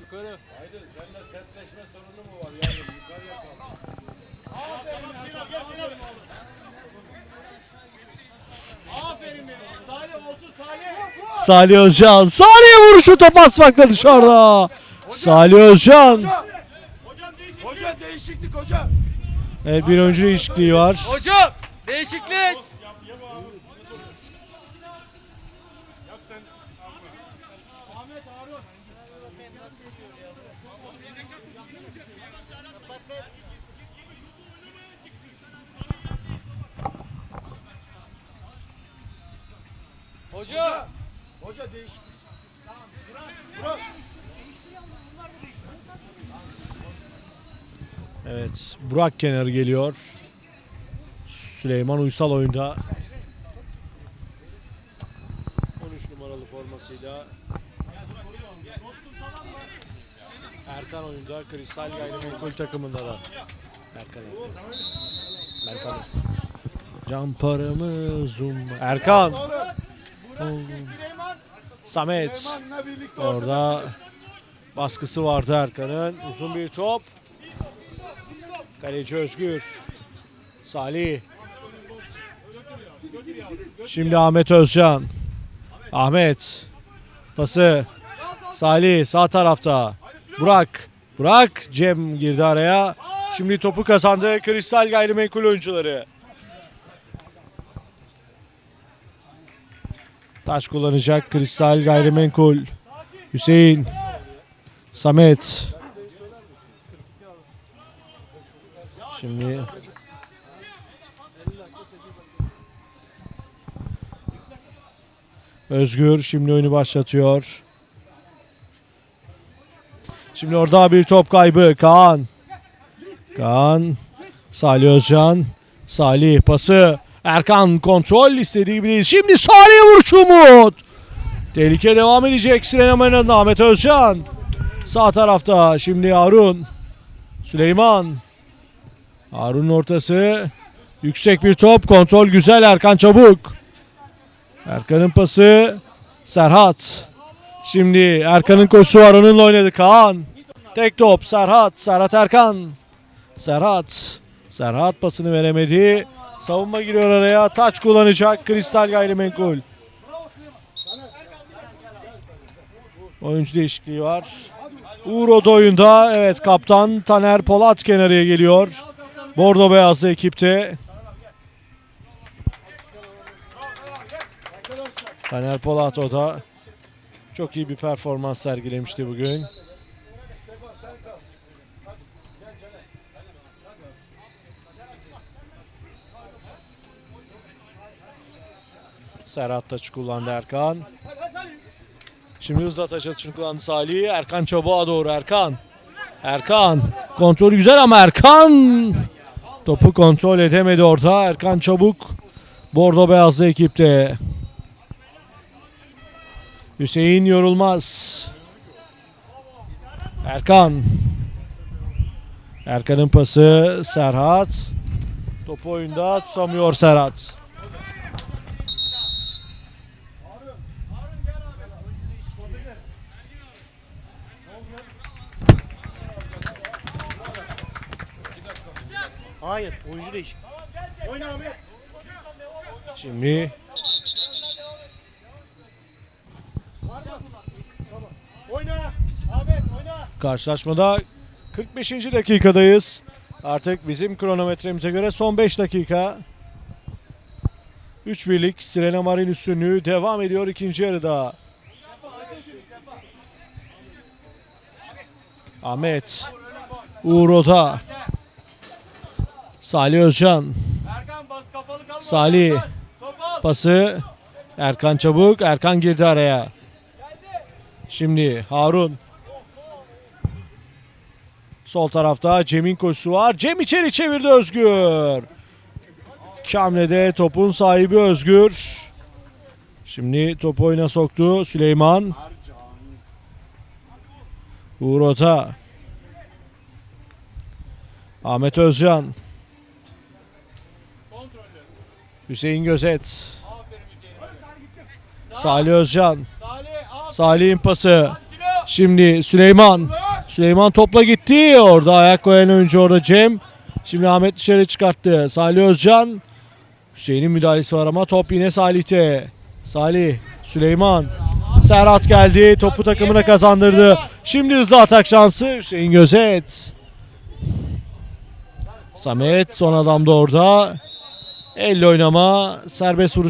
yukarı. Haydi sende sertleşme sorunu mu var yavrum? Yukarıya kalk. Aferin benim. Salih olsun Salih. Salih Özcan. Salih vuruşu top asmakta dışarıda. Salih Özcan. Hoca değişiklik hoca. Evet bir oyuncu değişikliği var. Hocam değişiklik. Hoca. Hoca değişiklik. Burak. Burak. Evet Burak Kenar geliyor. Süleyman Uysal oyunda. 13 numaralı formasıyla. Erkan oyunda. Kristal Gayrimenkul takımında da. Erkan. Ben tanıyorum. Can paramı zoom. Erkan. Samet. Orada baskısı vardı Erkan'ın. Uzun bir top. Kaleci Özgür. Salih. Şimdi Ahmet Özcan. Ahmet. Pası. Salih sağ tarafta. Burak. Burak. Cem girdi araya. Şimdi topu kazandı Kristal Gayrimenkul oyuncuları. Taş kullanacak Kristal Gayrimenkul. Hüseyin. Samet. Şimdi Özgür şimdi oyunu başlatıyor. Şimdi orada bir top kaybı. Kaan. Kaan. Salih Özcan. Salih pası. Erkan kontrol istediği gibi değil. Şimdi Salih vuruş Umut. Tehlike devam edecek Sinan Ahmet Özcan. Sağ tarafta şimdi Harun. Süleyman. Harun'un ortası. Yüksek bir top. Kontrol güzel Erkan Çabuk. Erkan'ın pası. Serhat. Şimdi Erkan'ın koşusu var. Onunla oynadı Kaan. Tek top Serhat. Serhat Erkan. Serhat. Serhat pasını veremedi. Savunma giriyor araya. Taç kullanacak Kristal Gayrimenkul. Oyuncu değişikliği var. Uğur oyunda. Evet kaptan Taner Polat kenarıya geliyor. Bordo beyazlı ekipte. Taner Polat o da çok iyi bir performans sergilemişti bugün. Serhat Taç kullandı Erkan. Şimdi hızla taç atışını kullandı Salih. Erkan Çabuğa doğru Erkan. Erkan. Kontrol güzel ama Erkan. Topu kontrol edemedi orta. Erkan Çabuk. Bordo beyazlı ekipte. Hüseyin yorulmaz. Erkan. Erkan'ın pası Serhat. Topu oyunda tutamıyor Serhat. Hayır oyuncu değişik. Oyna abi. Şimdi Oyna. Ahmet oyna. Karşılaşmada 45. dakikadayız. Artık bizim kronometremize göre son 5 dakika. 3 birlik Sirena Marin üstünlüğü devam ediyor ikinci yarıda. Ahmet. Uğur Oda. Salih Özcan. Salih. Pası Erkan Çabuk. Erkan girdi araya. Şimdi Harun. Sol tarafta Cem'in koşusu var. Cem içeri çevirdi Özgür. Kamle'de topun sahibi Özgür. Şimdi topu oyuna soktu Süleyman. Uğur Ota. Ahmet Özcan. Hüseyin Gözet. Salih Özcan. Salih al. Salih'in pası. Şimdi Süleyman. Süleyman topla gitti. Orada ayak koyan oyuncu orada Cem. Şimdi Ahmet dışarı çıkarttı. Salih Özcan. Hüseyin'in müdahalesi var ama top yine Salih'te. Salih, Süleyman. Serhat geldi. Topu takımına kazandırdı. Şimdi hızlı atak şansı. Hüseyin Gözet. Samet son adam da orada. Elle oynama. Serbest vuruş.